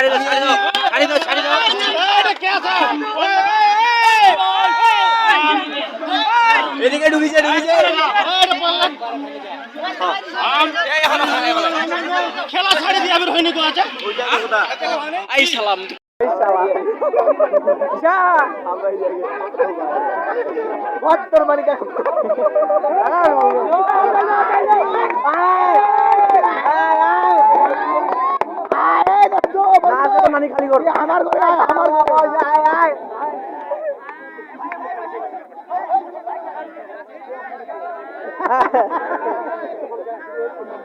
ছাড়ি দাও ছাড়ি দাও ছাড়ি দাও ছাড়ি দাও। এদিকে খেলা ছাড়ি দিয়ে আমি হয়নি তো আছে আই সালাম ভক্তর মালিকা নানি খালি কর আমার ঘরে আয়, আমার ঘরে আয়, আয়, আয়।